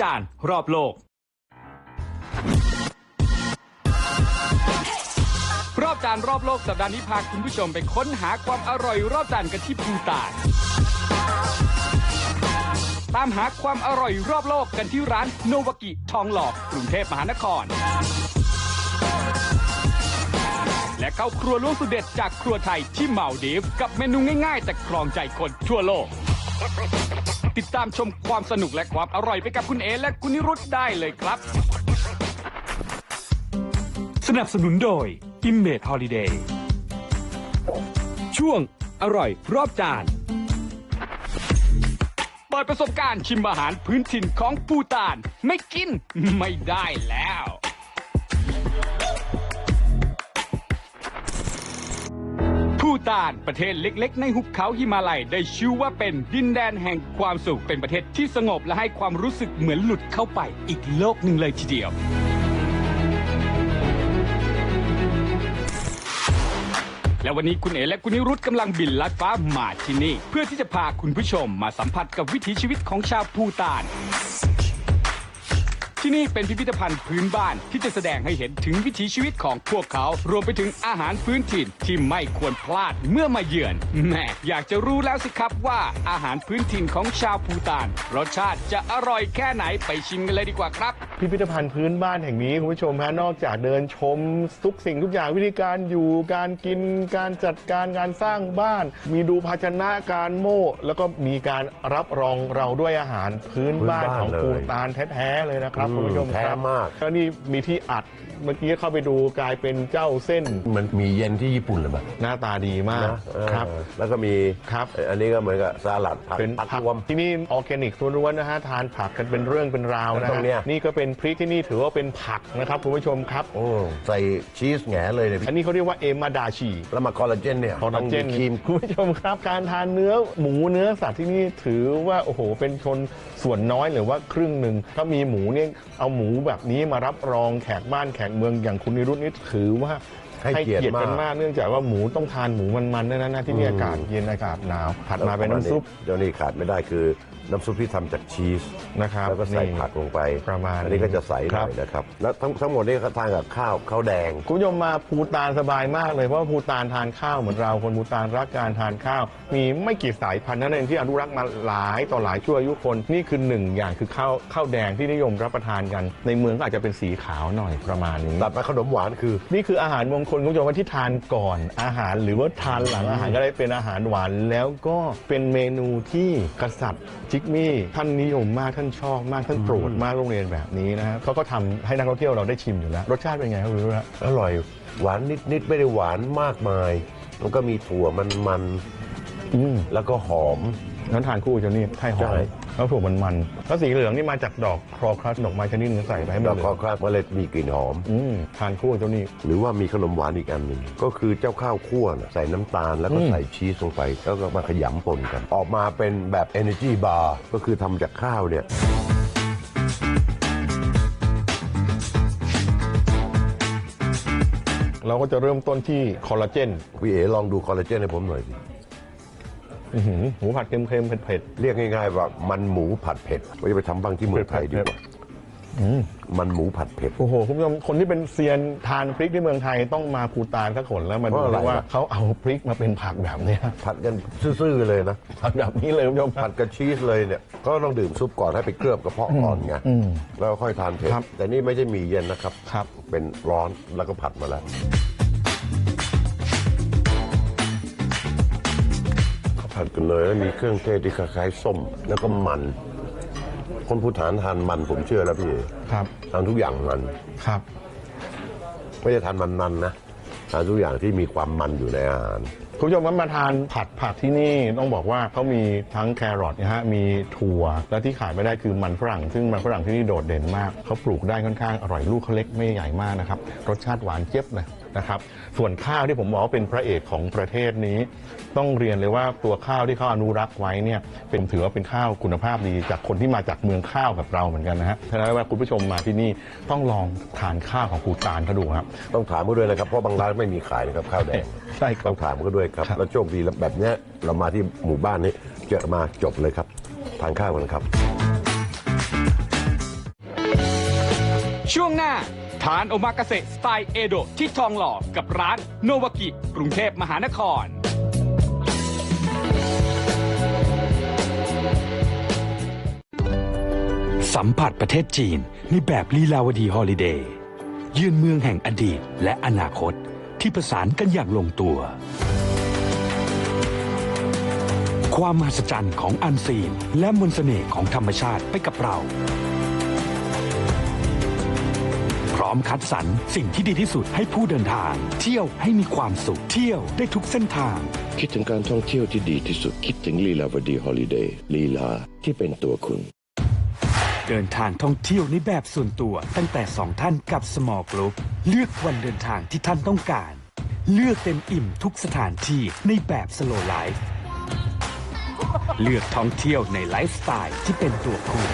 จานรอบโลก รอบจานรอบโลกสัปดาห์นี้พาคุณผู้ชมไปค้นหาความอร่อยรอบจานกันที่ภูตานตามหาความอร่อยรอบโลกกันที่ร้านโนวากิทองหล่อกรุงเทพมหานคร และเข้าครัวล้วงสุดเด็ดจากครัวไทยที่เมาดีฟกับเมนูง่ายๆ แต่ครองใจคนทั่วโลก ติดตามชมความสนุกและความอร่อยไปกับคุณเอและคุณนิรุธได้เลยครับ สนับสนุนโดย i m m a g e Holiday ช่วงอร่อยรอบจานเปิดประสบการณ์ชิมอาหารพื้นถิ่นของปูตาน ไม่กินไม่ได้แล้ว ตานประเทศเล็กๆ ในหุบเขาหิมาลัย ได้ชื่อว่าเป็นดินแดนแห่งความสุข เป็นประเทศที่สงบและให้ความรู้สึกเหมือนหลุดเข้าไปอีกโลกหนึ่งเลยทีเดียว และวันนี้คุณเอ๋และคุณนิรุธกำลังบินลัดฟ้ามาที่นี่ เพื่อที่จะพาคุณผู้ชมมาสัมผัสกับวิถีชีวิตของชาวภูตาน ที่นี่เป็นพิพิธภัณฑ์พื้นบ้านที่จะแสดงให้เห็นถึงวิถีชีวิตของพวกเขา รวมไปถึงอาหารพื้นถิ่นที่ไม่ควรพลาดเมื่อมาเยือนแหม่อยากจะรู้แล้วสิครับว่าอาหารพื้นถิ่นของชาวภูตาน รสชาติจะอร่อยแค่ไหนไปชิมกันเลยดีกว่าครับ พิพิธภัณฑ์พื้นบ้านแห่งนี้คุณผู้ชมฮะนอกจากเดินชมทุกสิ่งทุกอย่างวิธีการอยู่การกินการจัดการการสร้างบ้าน มีดูภาชนะการโม่แล้วก็มีการรับรองเราด้วยอาหารพื้นบ้านพื้นบ้านของเลยภูตานแท้ๆเลยนะครับอืมคุณผู้ชมแท้ครับมาก แล้วนี่มีที่อัดเมื่อกี้เข้าไปดูกลายเป็นเจ้าเส้นมันมีเย็นที่ญี่ปุ่นหรือเปล่าหน้าตาดีมากนะเออครับ แล้วก็มีครับ อันนี้ก็เหมือนกับสลัดผักเป็นผักผักรวม ที่นี่ออร์แกนิกล้วนๆนะฮะทานผักกันเป็นเรื่องเป็นราวนะตรงเนี้ยฮะนี่ก็เป็นพริกที่นี่ถือว่าเป็นผักนะครับคุณผู้ชมครับ โอ้ใส่ชีสแหงเลยเนี่ยอันนี้เขาเรียกว่าเอมาดาชี แล้วมาคอลลาเจนเนี่ยคอลลาเจนต้องมีครีม คุณผู้ชมครับ การทานเนื้อหมูเนื้อสัตว์ที่นี่ถือว่า โอ้โห เป็นชนส่วนน้อยหรือว่าครึ่งหนึ่ง ถ้ามีหมูเนี่ยเอาหมูแบบนี้มารับรองแขกบ้านแขกเมืองอย่างคุณนิรุตนี่ถือว่าให้เกียรติกันมากมากเนื่องจากว่าหมูต้องทานหมูมันๆด้วยนะนะที่นี่อืมอากาศเย็นอากาศหนาวผัดมาเป็นน้ำซุปเดี๋ยวนี้ขาดไม่ได้คือน้ำซุปที่ทำจากชีสนะครับแล้วก็ใส่นี่ผักลงไปประมาณอันนี้ก็จะใสหน่อยครับนะครับ แล้วทั้งทั้งหมดนี้ก็ทานกับข้าวข้าวแดง คุณผู้ชมมาภูตานสบายมากเลย เพราะว่าภูตานทานข้าวเหมือนเราคนภูตานรักการทานข้าว มีไม่กี่สายพันธุ์นั่นเองที่อนุรักษ์มาหลายต่อหลายชั่วอายุคนนี่คือหนึ่งอย่างคือข้าวข้าวแดงที่นิยมรับประทานกัน ในเมืองก็อาจจะเป็นสีขาวหน่อยประมาณนี้ ตัดมาขนมหวานคือ นี่คืออาหารมงคลคุณผู้ชมว่าที่ทานก่อนอาหารหรือว่าทานหลังอาหารก็ได้เป็นอาหารหวาน แล้วก็เป็นเมนูที่กษัตริย์จิกมี่ท่านนิยมมากท่านชอบมากท่านโปรดมากโรงเรียนแบบนี้นะครับเขาก็ทำให้นักท่องเที่ยวเราได้ชิมอยู่แล้ว รสชาติเป็นไงครับคุณรู้ฮะอร่อยหวานนิดๆไม่ได้หวานมากมาย มันก็มีถั่วมันมันอืมๆแล้วก็หอม งั้นทานคู่เจ้านี่ไข่หอใช่มแล้วถั่วมันมันๆแล้วสีเหลืองนี่มาจากดอกครอครัสดอกไม้ชนิดหนึงใส่ไปให้มัดนอกเหลืคอองคราบก็เลยมีกลิ่นหอม อืมทานคู่เจ้านี่ หรือว่ามีขนมหวานอีกอันหนึ่งก็คือเจ้าข้าวคั่วน่ะใส่น้ำตาลแล้วก็อืม ใส่ชีสลงไป แล้วก็มาขยำปนกัน ออกมาเป็นแบบ Energy Bar ก็คือทำจากข้าวเนี่ย เราก็จะเริ่มต้นที่คอลลาเจน พี่เอ๋ลองดูคอลลาเจนให้ผมหน่อยสิ อื้อหือหมูผัดเค็มๆเผ็ด เรียกง่ายๆว่ามันหมูผัดเผ็ดว่าจะไปทำบ้างที่เมืองไทยดีกว่าๆอืมมันหมูผัดเผ็ดโอ้โหคุณผู้ชมคนที่เป็นเซียนทานพริกที่เมืองไทยต้องมาภูตานสักคนแล้วมาดูเพราะอะไร ว่าครับเขาเอาพริกมาเป็นผักแบบเนี้ยผัดกันซื่อๆเลยนะ ผัดแบบนี้เลยคุณผู้ชมคผัรับดกับชีสเลยเนี่ย ก็ต้องดื่มซุปก่อนให้ไปเคลือบกระเพาะก่อนไงอืมแล้วค่อยทานเผ็ดครับแต่นี่ไม่ใช่หมีเย็นนะครับ ครับ เป็นร้อนแล้วก็ผัดมาแล้ว ผัดกันเลยแล้วมีเครื่องเทศที่คล้ายๆส้ม แล้วก็มัน คนผู้ฐานทานมันผมเชื่อแล้วพี่ครับ ทานทุกอย่างมันครับ ไม่ได้ทานมันๆนะทานทุกอย่างที่มีความมันอยู่ในอาหารคุณผู้ชมว่ามาทานผัดผักที่นี่ต้องบอกว่าเขามีทั้งแครอทนะฮะมีถั่วและที่ขาดไม่ได้คือมันฝรั่ง ซึ่งมันฝรั่งที่นี่โดดเด่นมากเขาปลูกได้ค่อนข้างอร่อยลูกเขาเล็กไม่ใหญ่มากนะครับรสชาติหวานเจี๊ยบเลย นะครับ ส่วนข้าวที่ผมบอกว่าเป็นพระเอกของประเทศนี้ ต้องเรียนเลยว่าตัวข้าวที่เขาอนุรักษ์ไว้เนี่ยเป็นถือว่าเป็นข้าวคุณภาพดี จากคนที่มาจากเมืองข้าวแบบเราเหมือนกันนะฮะฉะนั้นว่าคุณผู้ชมมาที่นี่ต้องลองทานข้าวของภูตานเขาดูครับต้องถามเขาด้วยนะครับเพราะบางร้านไม่มีขายนะครับข้าวแดงใช่ครัต้บองถามเขาด้วยครับครับแล้วโชคดีแล้วแบบเนี้ยเรามาที่หมู่บ้านนี้เจอมาจบเลยครับทานข้าวกันครับ ช่วงหน้า ทานโอมากาเสะสไตล์เอโดะที่ทองหล่อกับร้านโนวากิกรุงเทพมหานคร สัมผัสประเทศจีนในแบบลีลาวดีฮอลิเดย์ยืนเมืองแห่งอดีตและอนาคตที่ประสานกันอย่างลงตัว ความมหัศจรรย์ของอันซีนและมนต์เสน่ห์ของธรรมชาติไปกับเรา ร้อมคัดสรรสิ่งที่ดีที่สุดให้ผู้เดินทาง เที่ยวให้มีความสุข เที่ยวได้ทุกเส้นทาง คิดถึงการท่องเที่ยวที่ดีที่สุด คิดถึงลีลาวดีฮอลิเดย์ลีลาที่เป็นตัวคุณ เดินทางท่องเที่ยวในแบบส่วนตัว ตั้งแต่ 2 ท่านกับ Small Group เลือกวันเดินทางที่ท่านต้องการ เลือกเต็มอิ่มทุกสถานที่ในแบบ Slow Life เลือกท่องเที่ยวในไลฟ์สไตล์ที่เป็นตัวคุณ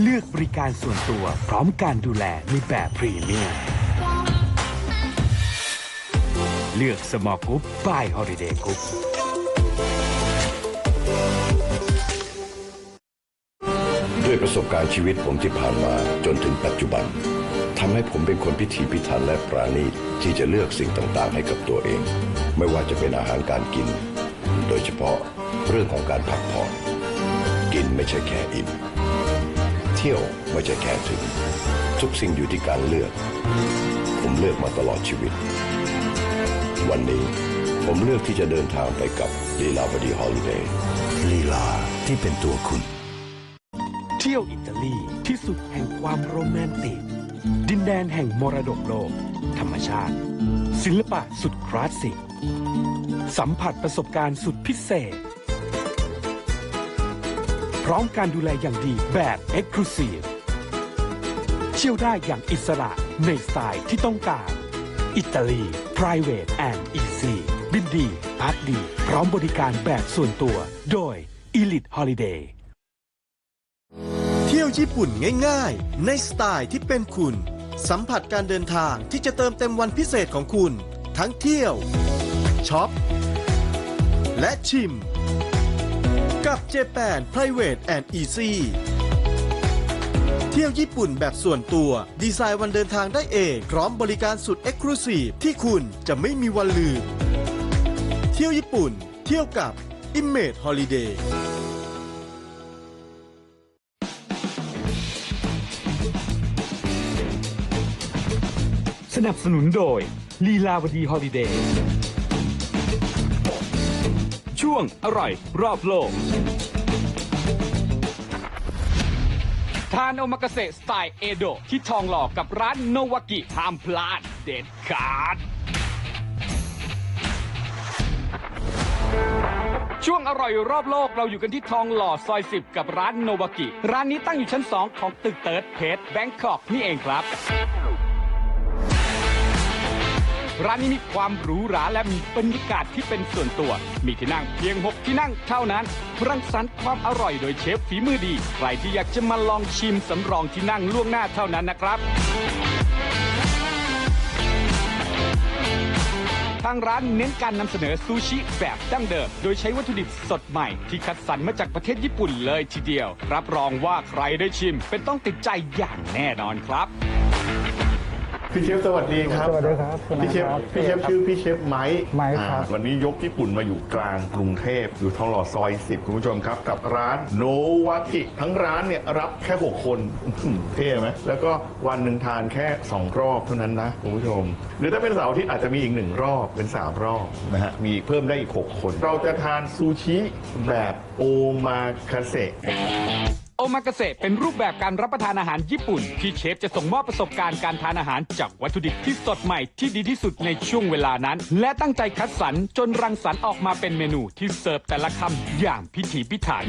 เลือกบริการส่วนตัวพร้อมการดูแลในแบบพรีเมียม เลือก Small Group by Holiday Group ด้วยประสบการณ์ชีวิตผมที่ผ่านมาจนถึงปัจจุบันทำให้ผมเป็นคนพิถีพิถันและปราณีตที่จะเลือกสิ่งต่างๆ ให้กับตัวเอง ไม่ว่าจะเป็นอาหารการกิน โดยเฉพาะเรื่องของการพักผ่อน กินไม่ใช่แค่อิ่ม เที่ยวไม่ใช่แค่ถึง ทุกสิ่งอยู่ที่การเลือก ผมเลือกมาตลอดชีวิต วันนี้ผมเลือกที่จะเดินทางไปกับลีลาวดีฮอลิเดย์ลีลาที่เป็นตัวคุณ เที่ยวอิตาลีที่สุดแห่งความโรแมนติก ดินแดนแห่งมรดกโลก ธรรมชาติ ศิลปะสุดคลาสสิก สัมผัสประสบการณ์สุดพิเศษ ร้อมการดูแลอย่างดีแบบ e x c l u s i v e เที่ยวได้อย่างอิสระในสไตล์ที่ต้องการ อิตาลี private and easy บินดี พักดี พร้อมบริการแบบส่วนตัว โดย Elite Holiday เที่ยวญี่ปุ่นง่ายๆ ในสไตล์ที่เป็นคุณ สัมผัสการเดินทางที่จะเติมเต็มวันพิเศษของคุณ ทั้งเที่ยวช็อปและชิม กับ Japan Private and Easy เที่ยวญี่ปุ่นแบบส่วนตัว ดีไซน์วันเดินทางได้เอง พร้อมบริการสุด e x c l u s i v e ที่คุณจะไม่มีวันลืม เที่ยวญี่ปุ่น เที่ยวกับ Image Holiday สนับสนุนโดยลีลาวดีฮอลิเดย์ ช่วงอร่อยรอบโลก ทานโอมากาเสะสไตล์เอโดะที่ทองหล่อกับร้านโนวากิห้ามพลาดเด็ดขาด ช่วงอร่อยรอบโลกเราอยู่กันที่ทองหล่อซอย 10 กับร้านโนวากิ ร้านนี้ตั้งอยู่ชั้น 2 ของตึกเติร์ดเพจแบงคอกนี่เองครับ ร้านนี้มีความหรูหราและมีบรรยากาศที่เป็นส่วนตัว มีที่นั่งเพียง 6 ที่นั่งเท่านั้น รังสรรค์ความอร่อยโดยเชฟฝีมือดี ใครที่อยากจะมาลองชิมสำรองที่นั่งล่วงหน้าเท่านั้นนะครับทางร้านเน้นการนำเสนอซูชิแบบดั้งเดิม โดยใช้วัตถุดิบสดใหม่ ที่คัดสรรมาจากประเทศญี่ปุ่นเลยทีเดียว รับรองว่าใครได้ชิม เป็นต้องติดใจอย่างแน่นอนครับ พี่เชฟสวัสดีครับ สวัสดีครับคุณพี่เชฟครับพี่เชฟชื่อพี่เชฟไม้ไม้ครับ อ่าวันนี้ยกญี่ปุ่นมาอยู่กลางกรุงเทพอยู่ทองหล่อซอย 10 คุณผู้ชมครับ กับร้านโนวากิทั้งร้านเนี่ยรับแค่ 6 คนอื้อหือเท่ไหมแล้วก็วันหนึ่งทานแค่ 2 รอบเท่านั้นนะคุณผู้ชม หรือถ้าเป็นเสาร์อาที่อาจจะมีอีกหนึ่งรอบเป็น 3 รอบนะฮะมีเพิ่มได้อีก 6 คน เราจะทานซูชิแบบโอมาคาเซโอ มากาเสะเป็นรูปแบบการรับประทานอาหารญี่ปุ่น ที่เชฟจะส่งมอบประสบการณ์การทานอาหาร จากวัตถุดิบที่สดใหม่ที่ดีที่สุดในช่วงเวลานั้น และตั้งใจคัดสรรจนรังสรรค์ออกมาเป็นเมนูที่เสิร์ฟแต่ละคำอย่างพิถีพิถัน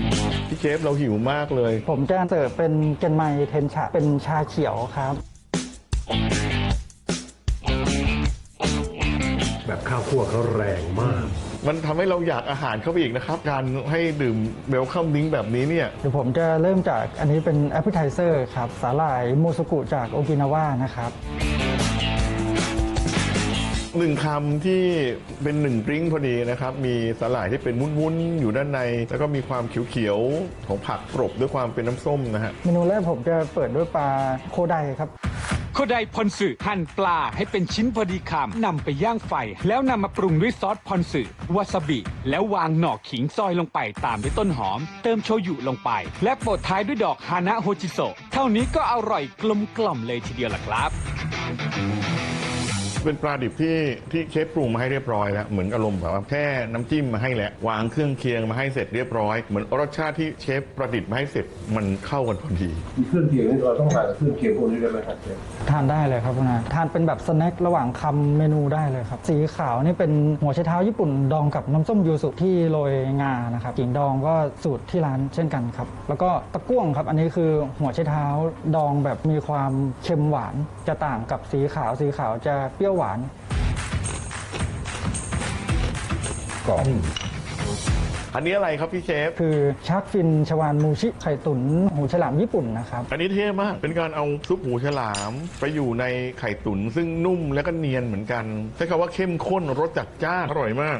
พี่เชฟเราหิวมากเลย ผมจะเสิร์ฟเป็นเกนไมเทนชาเป็นชาเขียวครับ แบบข้าวคั่วเขาแรงมาก มันทำให้เราอยากอาหารเข้าไปอีกนะครับ การให้ดื่มเวลคัมดิ้งแบบนี้เนี่ย เดี๋ยวผมจะเริ่มจากอันนี้เป็นแอปเปิลไทเซอร์ครับ สาหร่ายโมสกุจากโอกินาวานะครับ หนึ่งคำที่เป็นหนึ่งดริ้งก์พอดีนะครับ มีสาหร่ายที่เป็นวุ้นๆอยู่ด้านใน แล้วก็มีความเขียวๆของผักกรบด้วยความเป็นน้ำส้มนะฮะ เมนูแรกผมจะเปิดด้วยปลาโคไดครับ โคไดพอนสึหั่นปลาให้เป็นชิ้นพอดีคำนำไปย่างไฟ แล้วนำมาปรุงด้วยซอสพอนสึวาซาบิ แล้ววางหน่อขิงซอยลงไปตามด้วยต้นหอม เติมโชยุลงไป และโปะท้ายด้วยดอกฮานะโฮจิโซะเท่านี้ก็อร่อยกลมกล่อมเลยทีเดียวล่ะครับ เป็นปลาดิบที่ที่เชฟปรุงมาให้เรียบร้อยแล้วเหมือนอารมณ์แบบว่าแค่น้ำจิ้มมาให้แล้ววางเครื่องเคียงมาให้เสร็จเรียบร้อย เหมือนรสชาติที่เชฟประดิษฐ์มาให้เสร็จมันเข้ากันพอดี มีเครื่องเคียงนี่เราต้องทานกับเครื่องเคียงพวกนี้ได้ไหมครับเชฟทานได้เลยครับคุณอาทานเป็นแบบสแน็คระหว่างคำเมนูได้เลยครับ สีขาวนี่เป็นหัวไชเท้าญี่ปุ่นดองกับน้ำส้มยูสุที่โรยงานะครับกิ่งดองก็สูตรที่ร้านเช่นกันครับ แล้วก็ตะกั่วงครับ อันนี้คือหัวไชเท้าดองแบบมีความเค็มหวานจะต่างกับสีขาวสีขาวจะเปรี้ยวหวานกรอบอันนี้อะไรครับพี่เชฟ คือชาร์กฟินชวานมูชิไข่ตุ๋นหูฉลามญี่ปุ่นนะครับ อันนี้เท่มาก เป็นการเอาซุปหูฉลาม ไปอยู่ในไข่ตุ๋นซึ่งนุ่มและก็เนียนเหมือนกัน ใช้คำว่าเข้มข้นรสจัดจ้านอร่อยมาก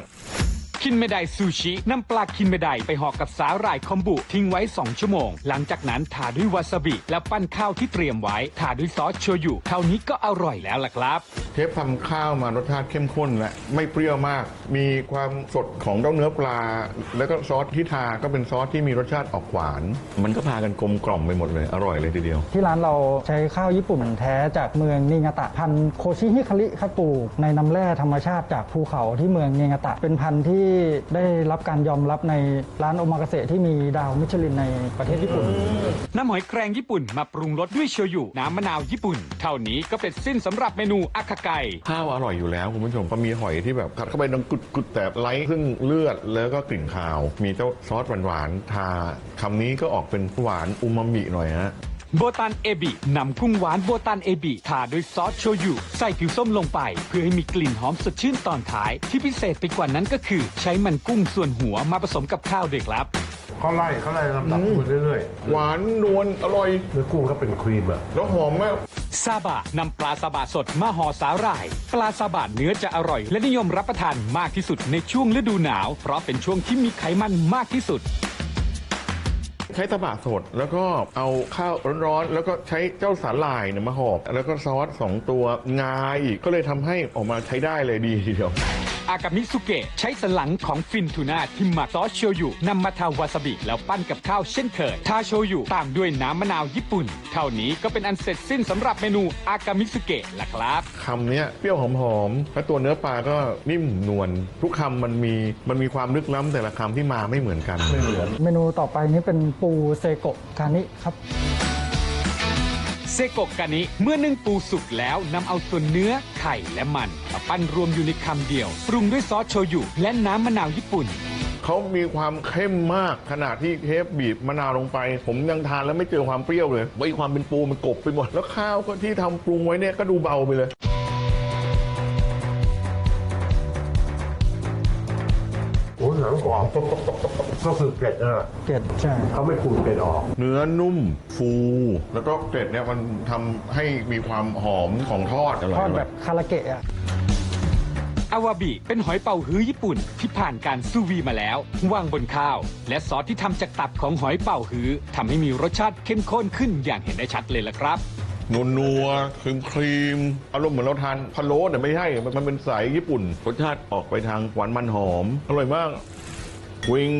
คินเมไดซูชินำปลาคินเมไดไปห่อกับสาหร่ายคอมบุทิ้งไว้ 2 ชั่วโมง หลังจากนั้นทาด้วยวาซาบิ แล้วปั้นข้าวที่เตรียมไว้ทาด้วยซอสโชยุเท่านี้ก็อร่อยแล้วล่ะครับ เชฟทำข้าวมารสชาติเข้มข้นและไม่เปรี้ยวมาก มีความสดของเต้าเนื้อปลา แล้วก็ซอสที่ทาก็เป็นซอสที่มีรสชาติออกหวาน มันก็พากันกลมกล่อมไปหมดเลยอร่อยเลยทีเดียว ที่ร้านเราใช้ข้าวญี่ปุ่นแท้จากเมืองนิงาตะพันธุ์โคชิฮิคาริครับปลูกในน้ำแร่ธรรมชาติจากภูเขาที่เมืองนิงาตะเป็นพันธุ์ที่ได้รับการยอมรับในร้านโอมากาเสะที่มีดาวมิชลินในประเทศญี่ปุ่น น้ำหอยแครงญี่ปุ่นมาปรุงรสด้วยโชยุน้ำมะนาวญี่ปุ่น เท่านี้ก็เป็นสิ้นสำหรับเมนูอาคาไกข้าวอร่อยอยู่แล้วคุณผู้ชมก็มีหอยที่แบบกัดเข้าไปดังกุดกุดๆแต่ไร้ซึ่งเลือดแล้วก็กลิ่นคาว มีเจ้าซอสหวานๆทาคำนี้ก็ออกเป็นหวานอูมามิหน่อยฮะ โบตันเอบินำกุ้งหวานโบตันเอบิทาด้วยซอสโชยุ ใส่ผิวส้มลงไป เพื่อให้มีกลิ่นหอมสดชื่นตอนท้าย ที่พิเศษไปกว่านั้นก็คือ ใช้มันกุ้งส่วนหัวมาผสมกับข้าวด้วยครับ เขาไล่เขาไล่ลำดับมาเรื่อยหวานนวลอร่อย ๆเนื้อกุ้งก็เป็นครีมอะแล้วหอมมาก ซาบะนำปลาซาบะสดมาห่อสาหร่าย ปลาซาบะเนื้อจะอร่อย และนิยมรับประทานมากที่สุดในช่วงฤดูหนาว เพราะเป็นช่วงที่มีไขมันมากที่สุด ใช้ตะบะสด แล้วก็เอาข้าวร้อนๆ แล้วก็ใช้เจ้าสาหร่ายเนี่ยมาห่อแล้วก็ซอสสองตัวงาอีกก็เลยทำให้ออกมาใช้ได้เลยดีทีเดียว อากามิสุเกะใช้สันหลังของฟินทูน่าที่หมักซอสโชยุนำมาทาวาซาบิ แล้วปั้นกับข้าวเช่นเคยทาโชยุตามด้วยน้ำมะนาวญี่ปุ่น เท่านี้ก็เป็นอันเสร็จสิ้นสำหรับเมนูอากามิสุเกะล่ะครับคำเนี้ยเปรี้ยวหอมๆแล้วตัวเนื้อปลาก็นิ่มนวลทุกคำมันมีมันมีความลึกล้ำแต่ละคำที่มาไม่เหมือนกันเมนูต่อไปนี้เป็นปูเซโกะคานิครับ เซโกกานิเมื่อนึ่งปูสุกแล้วนำเอาส่วนเนื้อไข่และมันมาปั้นรวมอยู่ในคำเดียว ปรุงด้วยซอสโชยุ และน้ำมะนาวญี่ปุ่น เขามีความเข้มมากขนาดที่เทปบีบมะนาวลงไป ผมยังทานแล้วไม่เจอความเปรี้ยวเลยไว้ความเป็นปูมันกลบไปหมด แล้วข้าวก็ที่ทำปรุงไว้เนี่ยก็ดูเบาไปเลย อ้ยหนังกรอบก็คือเกล็ดนั่นแหละเกล็ดใช่เขาไม่ขูดเกล็ดออก เนื้อนุ่มฟู แล้วก็เกล็ดเนี่ยมันทำให้มีความหอมของทอดอร่อยทอดแบบคาราเกะอะอาวาบิเป็นหอยเป่าฮื้อญี่ปุ่นที่ผ่านการซูวีมาแล้ววางบนข้าว และซอสที่ทำจากตับของหอยเป่าฮื้อทำให้มีรสชาติเข้มข้นขึ้นอย่างเห็นได้ชัดเลยละครับนัวนัวครีมครีมอารมณ์เหมือนเราทานพะโล้แต่ไม่ใช่ มันมันเป็นสายญี่ปุ่น รสชาติออกไปทางหวานมันหอม อร่อยมาก วิง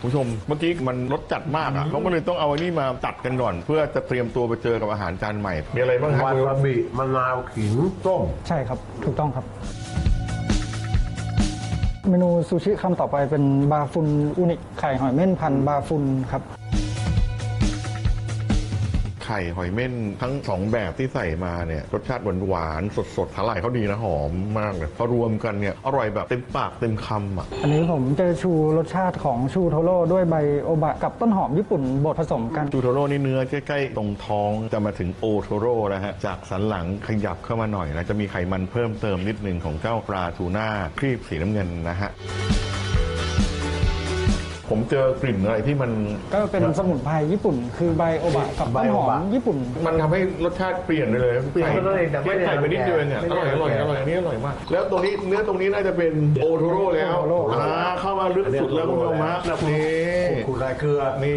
คุณผู้ชมเมื่อกี้มันรสจัดมากอะเขาก็เลยต้องเอาอันนี้มาตัดกันก่อน เพื่อจะเตรียมตัวไปเจอกับอาหารจานใหม่ มีอะไรบ้างครับวาซาบิมะนาวขิงส้มใช่ครับ ถูกต้องครับ เมนูซูชิคำต่อไปเป็นบาฟุนอุนิไข่หอยเม่นพันบาฟุนครับไข่หอยเม่นทั้งสองแบบที่ใส่มาเนี่ยรสชาติหวานหวานๆสดๆทลายเขาดีนะหอมมากเลยพอรวมกันเนี่ยอร่อยแบบเต็มปากเต็มคำอะอันนี้ผมจะชูรสชาติของชูโทโร่ด้วยใบโอบะกับต้นหอมญี่ปุ่นบดผสมกันจูโทโร่นี่เนื้อใกล้ๆตรงท้องจะมาถึงโอโทโร่นะฮะจากสันหลังขยับเข้ามาหน่อยนะจะมีไขมันเพิ่มเติมนิดนึงของเจ้าปลาทูน่าครีบสีน้ำเงินนะฮะ ผมเจอกลิ่นอะไรที่มัน ก็เป็นสมุนไพรญี่ปุ่น คือใบโอบะกับต้นหอมญี่ปุ่น มันทำให้รสชาติเปลี่ยนไปเลยเปลี่ยนไปเลยแต่ไม่ได้ใส่ไปนิดเดียวเองเนี่ยไม่อได้ร่อยอร่อยอร่อยอันนี้อร่อยมาก แล้วตรงนี้เนื้อตรงนี้น่าจะเป็นโอโทโร่แล้วโอโทโร่อ่าเข้ามาลึกสุดแล้วคุณผู้ชมฮะนี่ขูดลายเกลือนี่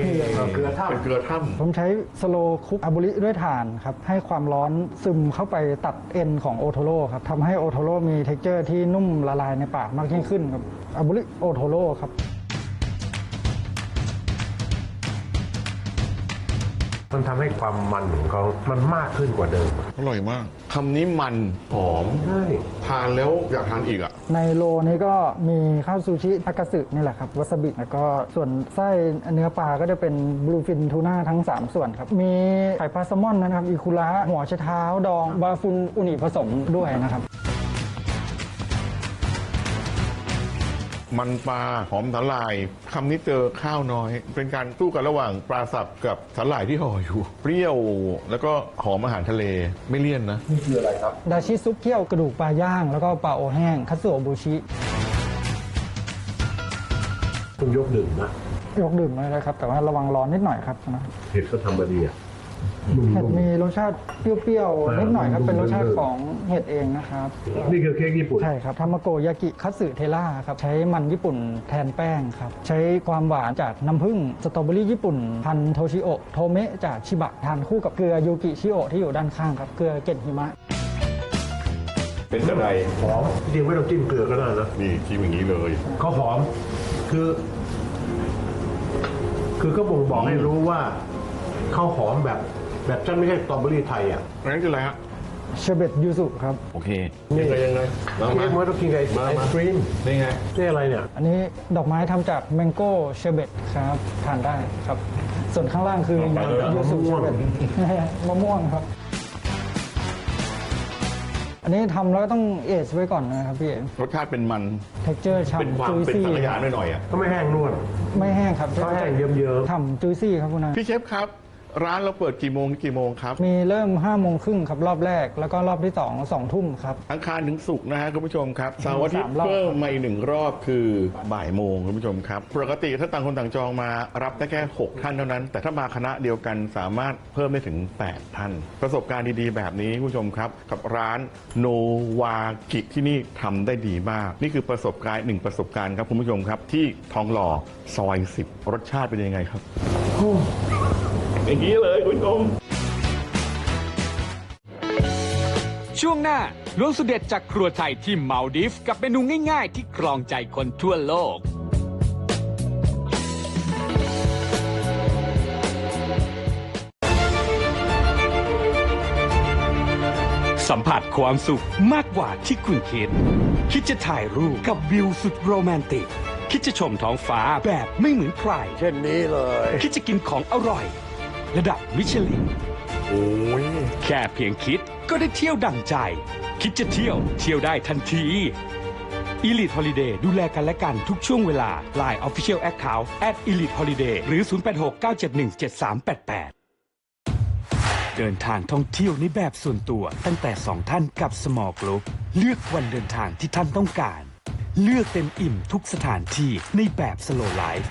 เกลือท่าเป็นเกลือถ้ผมใช้สโลคุกอาบุริด้วยถ่านครับให้ความร้อนซึมเข้าไปตัดเอ็นของโอโทโร่ครับทำให้โอโทโร่มีเท็กเจอร์ที่นุ่มละลายในปากมากยิ่งขึ้นครับอาบุริโอโทโร่ครับ มันทำให้ความมันของเขามันมากขึ้นกว่าเดิมำอร่อยมากคำนี้มันหอมใช่ทานแล้วอยากทานอีกอะ ในโลนี้ก็มีข้าวซูชิทากาสึนี่แหละครับวาซาบิแล้วก็ส่วนไส้เนื้อปลาก็จะเป็นบลูฟินทูน่าทั้ง 3 ส่วนครับ มีไข่ปลาแซลมอนนะครับอีคุระหัวไชเท้าดองบาฟุนอุนิผสมด้วยนะครับ มันปลาหอมสาหร่ายคำนี้เจอข้าวน้อย เป็นการสู้กันระหว่างปลาสับกับสาหร่ายที่ห่ออยู่ เปรี้ยวแล้วก็หอมอาหารทะเลไม่เลี่ยนนะดาชิซุปเคี่ยวกระดูกปลาย่าง แล้วก็ปลาโอแห้งคัตสึโอบูชิคุณยกดื่มนะยกดื่มเลยนะครับ แต่ว่าระวังร้อนนิดหน่อยครับนะเห็ดก็ทำมาดีอะ เห็ดมีรสชาติเปรี้ยวๆนิดหน่อยครับเป็นรสชาติของเห็ดเองนะครับนี่คือเค้กญี่ปุ่นใช่ครับทามาโกยากิคัตสึเทล่าครับใช้มันญี่ปุ่นแทนแป้งครับใช้ความหวานจากน้ำผึ้งสตรอเบอรี่ญี่ปุ่น พันธุ์โทชิโอะโทเมะจากชิบะทานคู่กับเกลือยูกิชิโอะที่อยู่ด้านข้างครับเกลือเกล็ดหิมะเป็นอะไรหอมจริงๆไม่ต้องจิ้มเกลือก็ได้นะนี่ชิมอย่างนี้เลยเขาหอมคือ คือก็บ่งบอกให้รู้ว่าเขาหอมแบบแบบฉันไม่ใช่สตรอเบอรี่ไทยอะอันนั้นคืออะไรฮะเชอร์เบตยูสุครับ โอเคยังไงยังไงมาเค้กมามันต้องกินกับไอมาไอมาศครีมนี่ไงนี่อะไรเนี่ย อันนี้ดอกไม้ทำจากแมงโก้เชอร์เบตครับทานได้ครับ ส่วนข้างล่างคือยูสุเชอร์เบตมะม่วงครับ อันนี้ทำแล้วก็ต้องเอชไว้ก่อนนะครับพี่เอ๋รสชาติเป็นมัน เท็กเจอร์เป็นคฉ่ำวามจุยเป็นซี่สังขยาหน่อยๆอะก็ไม่แห้งนวลไม่แห้งครับก็แห้งเยิ้มๆฉ่ำจุยซี่ครับคุณนายพี่เชฟครับ ร้านเราเปิดกี่โมงถึงกี่โมงครับ มีเริ่ม5้าโมงครึ่งครับรอบแรก แล้วก็รอบที่2องสองทุ่มครับ อังคารถึงศุกร์นะฮะคุณผู้ชมครับเสาร์อาทิตย์สามรอบ เพิ่มมาอีกหนึ่งรอบคือบ่ายโมงคุณผู้ชมครับ ปกติถ้าต่างคนต่างจองมารับได้แค่6ท่านเท่านั้น แต่ถ้ามาคณะเดียวกันสามารถเพิ่มได้ถึง8ท่าน ประสบการณ์ดีๆ แบบนี้คุณผู้ชมครับ กับร้านโนวากิที่นี่ทำได้ดีมาก นี่คือประสบการณ์หนึ่งประสบการณ์ครับคุณผู้ชมครับที่ทองหล่อซอย10รสชาติเป็นยังไงครับ อย่างนี้เลยคุณผู้ชมช่วงหน้าล้วงสุดเด็ดจากครัวไทยที่มาลดิฟส์กับเมนูง่าย ๆ ที่ครองใจคนทั่วโลก สัมผัสความสุขมากกว่าที่คุณคิด คิดจะถ่ายรูปกับวิวสุดโรแมนติก คิดจะชมท้องฟ้าแบบไม่เหมือนใคร เช่นนี้เลย คิดจะกินของอร่อย ระดับมิชลิน โอ้ยแค่เพียงคิดก็ได้เที่ยวดังใจ คิดจะเที่ยวเที่ยวได้ทันที Elite Holiday ดูแลกันและกันทุกช่วงเวลา Line Official Account at Elite Holiday หรือ 0869717388 เดินทางท่องเที่ยวในแบบส่วนตัว ตั้งแต่ 2 ท่านกับ Small Group เลือกวันเดินทางที่ท่านต้องการ เลือกเต็มอิ่มทุกสถานที่ในแบบ Slow Life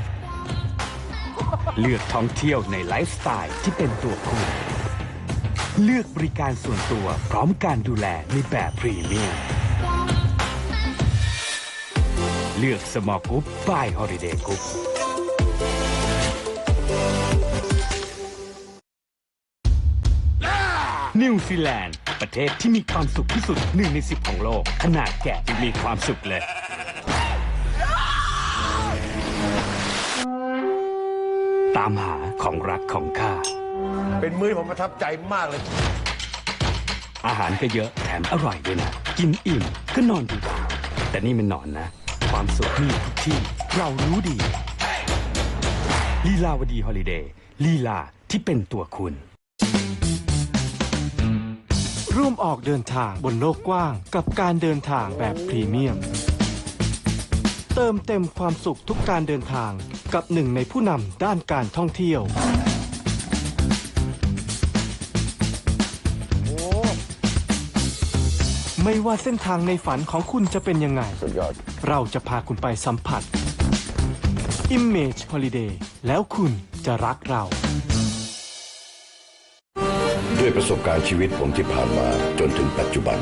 เลือกท่องเที่ยวในไลฟ์สไตล์ที่เป็นตัวคุณ เลือกบริการส่วนตัวพร้อมการดูแลในแบบพรีเมียม เลือกสมอ l ก r ุ u บ by Holiday Group นิวซีแลนด์ ประเทศที่มีความสุขที่สุดหนึ่งในสิบของโลก ขนาดแกะยังมีความสุขเลย ตามหาของรักของข้า เป็นมื้อที่ผมประทับใจมากเลย อาหารก็เยอะแถมอร่อยด้วยนะ กินอิ่มก็นอนดูดาวแต่นี่มันนอนนะ ความสุขมีอยู่ทุกที่เรารู้ดี ลีลาวดีฮอลิเดย์ลีลาที่เป็นตัวคุณ ร่วมออกเดินทางบนโลกกว้าง กับการเดินทางแบบพรีเมียม เติมเต็มความสุขทุกการเดินทาง กับหนึ่งในผู้นำด้านการท่องเที่ยว ไม่ว่าเส้นทางในฝันของคุณจะเป็นยังไง สุดยอด เราจะพาคุณไปสัมผัส Image Holiday แล้วคุณจะรักเรา ด้วยประสบการณ์ชีวิตผมที่ผ่านมาจนถึงปัจจุบัน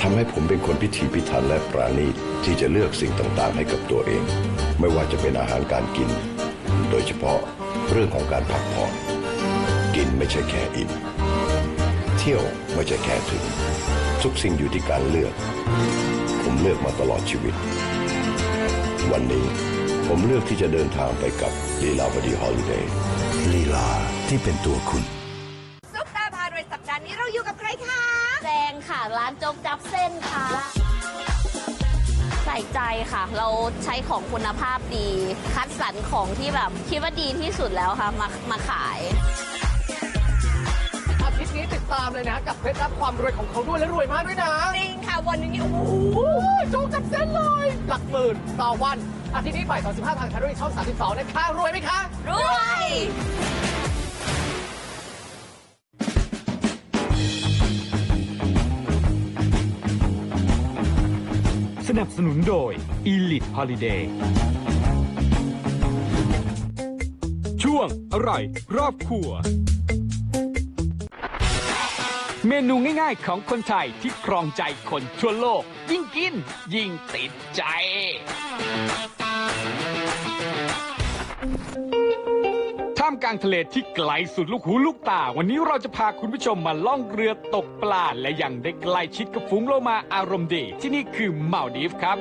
ทำให้ผมเป็นคนพิถีพิถันและปราณีตที่จะเลือกสิ่งต่างๆให้กับตัวเอง ไม่ว่าจะเป็นอาหารการกิน โดยเฉพาะเรื่องของการพักผ่อน กินไม่ใช่แค่อิ่มเที่ยวไม่ใช่แค่ถึง ทุกสิ่งอยู่ที่การเลือก ผมเลือกมาตลอดชีวิต วันนี้ผมเลือกที่จะเดินทางไปกับลีลาวดีฮอลิเดย์ลีลาที่เป็นตัวคุณซุปตาพารวยสัปดาห์นี้เราอยู่กับใครคะ แจงค่ะ ร้านโจ๊กจับเส้นค่ะ ใส่ใจค่ะ เราใช้ของคุณภาพดี คัดสรรของที่แบบคิดว่าดีที่สุดแล้วค่ะ มามาขาย อาทิตย์นี้ติดตามเลยนะกับเคล็ดลับความรวยของเขาด้วยและรวยมากด้วยนะ จริงค่ะ วันนี้นี่โอ้โหโอ้ยโจ๊กจับเส้นเลย หลักหมื่นต่อวัน อาทิตย์นี้บ่าย35ทางแคลอรี่ช่อง32นะคะรวยไหมคะ รวย นับสนุนโดย Elite Holiday ช่วงอร่อยรอบครัว เมนูง่ายๆของคนไทยที่ครองใจคนทั่วโลก ยิ่งกิน ยิ่งติดใจ ท่ามกลางทะเลที่ไกลสุดลูกหูลูกตา วันนี้เราจะพาคุณผู้ชมมาล่องเรือตกปลา และยังได้ใกล้ชิดกับฝูงโลมาอารมณ์ดี ที่นี่คือมาลดีฟครับ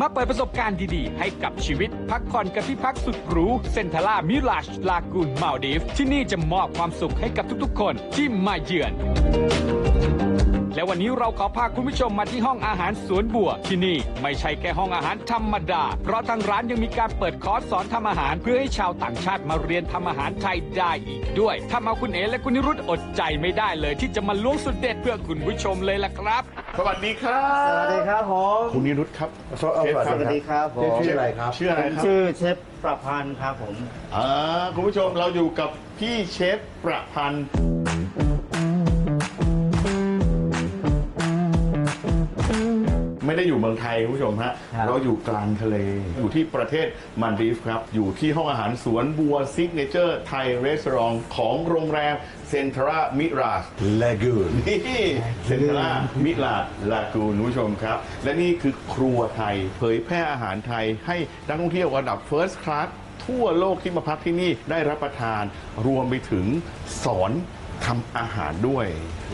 มาเปิดประสบการณ์ดีๆ ให้กับชีวิต พักผ่อนกับที่พักสุดหรูเซนทาร่ามิลาชลากูนมาลดีฟที่นี่จะมอบความสุขให้กับทุกๆคนที่มาเยือน และวันนี้เราขอพาคุณผู้ชมมาที่ห้องอาหารสวนบัว ที่นี่ไม่ใช่แค่ห้องอาหารธรรมดา เพราะทางร้านยังมีการเปิดคอร์สสอนทำอาหาร เพื่อให้ชาวต่างชาติมาเรียนทำอาหารไทยได้อีกด้วยทำเอาคุณเอและคุณนิรุตอดใจไม่ได้เลย ที่จะมาล้วงสุดเด็ดเพื่อคุณผู้ชมเลยล่ะครับ สวัสดีครับ สวัสดีครับผมคุณนิรุตครับสวัสดีครับผมชื่ออะไรครับชื่ออะไรครับชื่อเชฟประพันธ์ครับผมอ่าคุณผู้ชมเราอยู่กับพี่เชฟประพันธ์ ไม่ได้อยู่เมืองไทยคุณผู้ชมฮะครับ เราอยู่กลางทะเล อยู่ที่ประเทศมันดีฟครับ อยู่ที่ห้องอาหารสวนบัวซิกเนเจอร์ไทยรีสอร์ทของโรงแรมเซนทรามิราชแลกูน นี่เซนทรามิลาดลากูนคุณผู้ชมครับ และนี่คือครัวไทย เผยแพร่อาหารไทยให้นักท่องเที่ยวระดับ First Class ทั่วโลกที่มาพักที่นี่ได้รับประทาน รวมไปถึงสอน ทำอาหารด้วย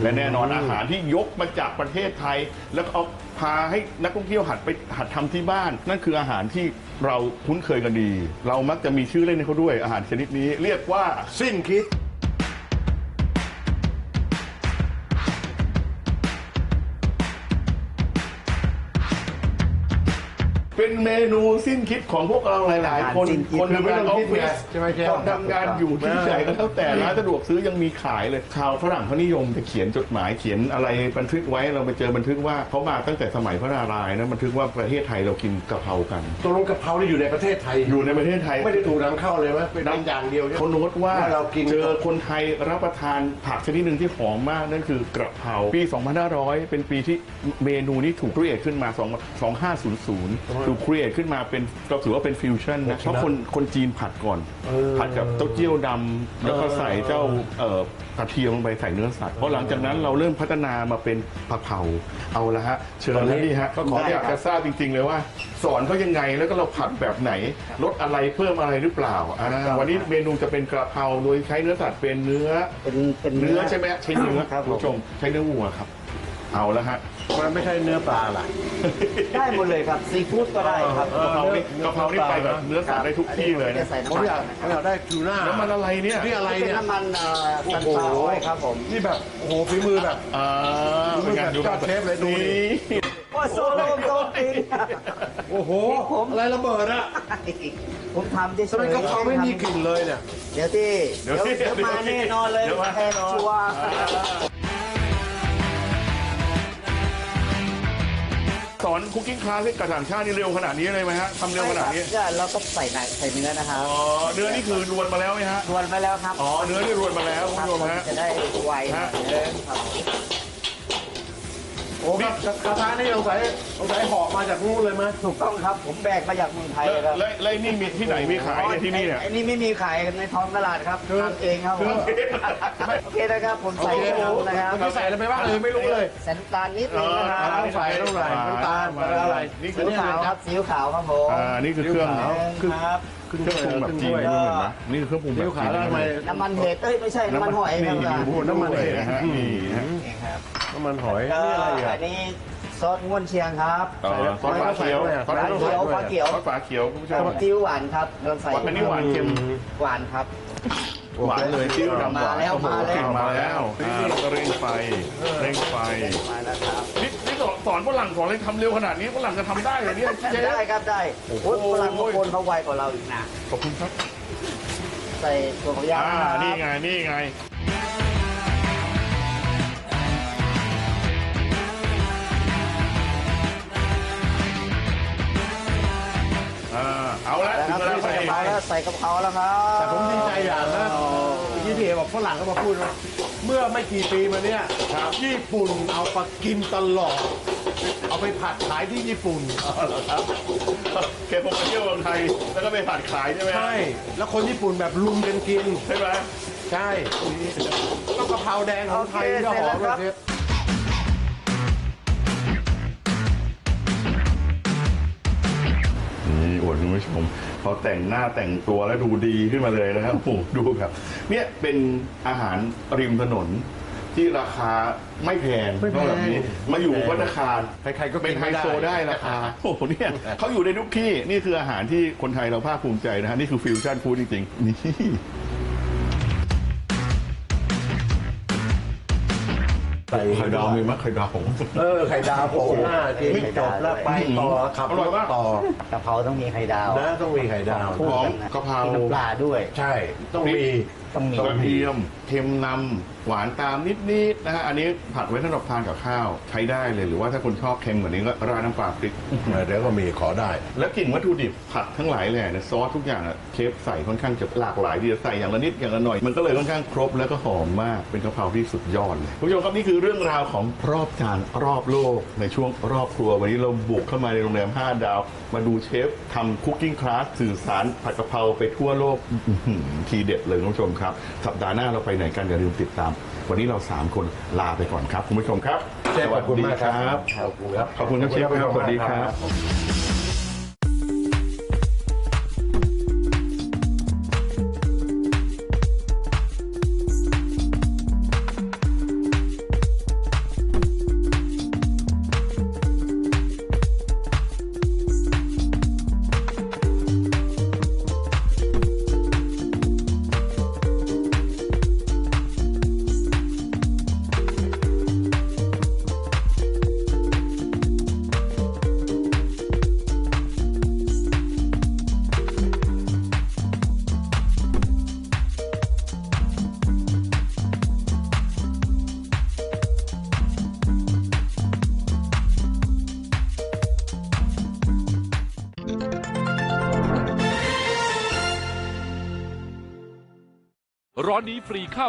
และแน่นอนอาหารที่ยกมาจากประเทศไทย แล้วก็เอาพาให้นักท่องเที่ยวหัดไปหัดทำที่บ้าน นั่นคืออาหารที่เราคุ้นเคยกันดี เรามักจะมีชื่อเล่นให้เขาด้วยอาหารชนิดนี้ เรียกว่า สิ้นคิด เป็นเมนูสิ้นคิดของพวกเราหลาย ๆ คนสิ้นคิดคนทำงานออฟฟิศใช่ไหมเชฟคนทำงานอยู่ที่ไหนก็แล้วแต่ร้านสะดวกซื้อยังมีขายเลยชาวฝรั่งเขานิยมจะเขียนจดหมายเขียนอะไรบันทึกไว้เราไปเจอบันทึกว่าเขามาตั้งแต่สมัยพระนารายณ์นะบันทึกว่าประเทศไทยเรากินกะเพรากัน ตกลงกะเพราที่อยู่ในประเทศไทย อยู่ในประเทศไทย ไม่ได้ถูกนำเข้าเลยไหมเป็นอย่างเดียวใช่ไหม เขาโน้ตว่าว่าเรากิน เจอคนไทยรับประทานผักชนิดหนึ่งที่หอมมากนั่นคือกระเพราปี 2500 เป็นปีที่เมนูนี้ถูกครีเอทขึ้นมา 2 2500ถูกครีเอทขึ้นมาเป็นก็ถือว่าเป็นฟิวชั่นนะเพราะคนคนจีนผัดก่อน ผัดกับเต้าเจี้ยวดำแล้วก็ใส่เจ้าเอ่อกระเทียมลงไปใส่เนื้อสัตว์เพราะหลังจากนั้นเราเริ่มพัฒนามาเป็นผักเผาเอาละฮะเชิญแล้วนี่ฮะก็ขออยากจะทราบจริง ๆ เลยว่า สอนเขายังไงแล้วก็เราผัดแบบไหนลดอะไรเพิ่มอะไรหรือเปล่าอ่าวันนี้เมนูจะเป็นกระเพราโดยใช้เนื้อสัตว์เป็นเนื้อเป็นเป็นเนื้อใช่ไหมใช้เนื้อครับคุณผู้ชมใช้เนื้อวัวครับ เอาแล้วฮะ มันไม่ใช่เนื้อปลาล่ะ ได้หมดเลยครับซีฟู้ดก็ได้ครับกะเพรานี่กะเพรานี่ไปแบบเนื้อสัตว์ได้ทุกที่เลยไม่ได้นะใส่ผมน้ำมันอยากผมอยากได้ทูน่าแล้วมันอะไรเนี่ย นี่อะไรเป็นเนี่ย น้ำมันเอ่อซันฟลาวเวอร์ครับผมนี่แบบโอ้โหฝีมือแบบ อ่าเป็นไงดูยอดเชฟเลยดูดิ นี่โอ้โซโล่โซติงโอ้โห อะไรระเบิดอะผมทำเฉยๆทำไมกะเพราไม่มีกลิ่นเลยเนี่ย เดี๋ยวที่เดี๋ยวเดี๋ยวมาแน่นอนเลยเดี๋ยวมาแน่นอนชัวร์ สอนคุกกิ้งคลาสให้กับต่างชาตินี่เร็วขนาดนี้เลยไหมฮะทำเร็วขนาดนี้ใช่เราก็ใส่หนักใส่เนื้อนะครับอ๋อเนื้อนี่คือรวนมาแล้วไหมฮะทวนไปแล้วครับ อ๋อเนื้อนี่รวนมาแล้วคุณครับผู้ชมผมฮะ จะได้ไวหน่อยฮะนึงครับ โอ้ครับกระทะนี่เราใส่เราใส่หอกมาจากนู้นเลยไหมถูกต้องครับ ผมแบกมาจากเมืองไทยครับแล้วแล้วนี่มีที่ไหนมีขายเนี่ยที่นี่เนี่ย ไอ้นี่ไม่มีขายในท้องตลาดครับทำเองครับผมโอเคนะครับผมใส่โอเคหมูนะครับเมื่อกี้ใส่อะไรไปบ้างเลยไม่รู้เลยใส่น้ำตาลนิดนึงนะครับต้องใส่ต้องใส่น้ำตาลแล้วอะไรนี่คืซีออิ๊วขาวครับซีอิ๊วขาวครับผมอ่านี่คือเครื่องซีอิ๊วขาวเครื่อ งครับเครื่องปรุงแบบจีนด้วยเห็นไหมนี่คือเครื่องปรุงแบบซีอิ๊วจีขาวนแล้วทำไมน้ำมันเห็ดเอ้ยไม่ใช่น้ำมันหอยครับนี่อาจารย์ดูน้ำมันเลยนะฮะนี่ฮะนี่ครับน้ำมันหอยก็นี่อะไรอะอันนี้ซอสง่วนเชียงครับต่อซอสฝาเขียวซอสฝาเขียวฝาเขียวซอสฝาเขียวคุณผู้ชมซีอิ๊วหวานครับเราใส่อันนี้หวานเค็มหวานครับ หวานเลยจิ้วดำหวานมาแล้วโอ้โหมาแล้ว กลิ่นมาแล้วอ่าแล้วก็เร่งไฟเร่งไฟ มาแล้วครับ นี่นี่สอนสอนฝรั่งสอนเลยทำเร็วขนาดนี้ฝรั่งจะทำได้เหรอเนี่ยเจ๊ได้ครับได้โอ้โหโอ้ยฝรั่งบางคนเขาไวกว่าเราอีกนะ ขอบคุณครับ ใส่ถั่วฝักยาวอ่านะครับนี่ไง นี่ไง ใส่ใส่กะเพราแล้วใส่กะเพราแล้วครับ แต่ผมดีใจอย่างนะเมื่อกี้พี่เอบอกฝรั่งก็มาพูดว่าเมื่อไม่กี่ปีมาเนี้ยญี่ปุ่นเอามากินตลอด เอาไปผัดขายที่ญี่ปุ่น อ๋อเหรอครับเคยผมไปเที่ยวเมืองไทยแล้วก็ไปผัดขายใช่ไหมใช่ แล้วคนญี่ปุ่นแบบลุมกันกิน ใช่ไหมใช่แล้วกะเพราแดงของไทยก็หอมเลยเชฟนี่อวดคุณผู้ชม พอแต่งหน้าแต่งตัวแล้วดูดีขึ้นมาเลยนะครับโอ้โหดูครับเนี่ยเป็นอาหารริมถนน ที่ราคาไม่แพงไม่แพงต้องแบบนี้มาอยู่วัฒคารใครๆก็เป็กินนไฮไม่ได้โซได้ราคาโอ้โหเนี่ยเขาอยู่ในทุกที่นี่คืออาหารที่คนไทยเราภาคภูมิใจนะฮะนี่คือฟิวชั่นฟู้ดจริงๆนี่ ใส่ไข่ดาวมีมั้ยไข่ดาวเออไข่ดาวโผล่หน้ากินไข่จดาวบแล้วไปต่อขับอรร่อยถมากต่อกะเพราต้องมีไข่ดาวนะต้องมีไข่ดาวหอมกะเพราน้ำปลาด้วย ใช่ต้องมี ต้องมีกระเทียมเค็มนำหวานตามนิดๆนะฮะอันนี้ผัดไว้สำหรับทานกับข้าวใช้ได้เลยหรือว่าถ้าคนชอบเค็มกว่านี้ก็ราดน้ำปลาพริก เดี๋ยวก็มีขอได้ แล้วกลิ่นวัตถุดิบผัดทั้งหลายแหล่เนี่ยซอสทุกอย่างอะเชฟใส่ค่อนข้างจะหลากหลายดีใส่อย่างละนิดอย่างละหน่อย มันก็เลยค่อนข้างครบแล้วก็หอมมากเป็นกะเพราที่สุดยอดเลยคุณผู้ชมครับนี่คือเรื่องราวของรอบจานรอบโลก ในช่วงรอบครัววันนี้เราบุกเข้ามาในโรงแรม5ดาว มาดูเชฟทำคุกกิ้งคลาสสื่อสารผัดกะเพราไปทั่วโลกอื้อหือทีเด็ดเลยคุณผู้ชมครับสัปดาห์หน้าเราไปไหนกันอย่าลืมติดตาม วันนี้เราสามคนลาไปก่อนครับ คุณผู้ชมครับเชฟขอบคุณมากครับ ขอบคุณครับ ขอบคุณครับเชฟครับสวัสดีครับ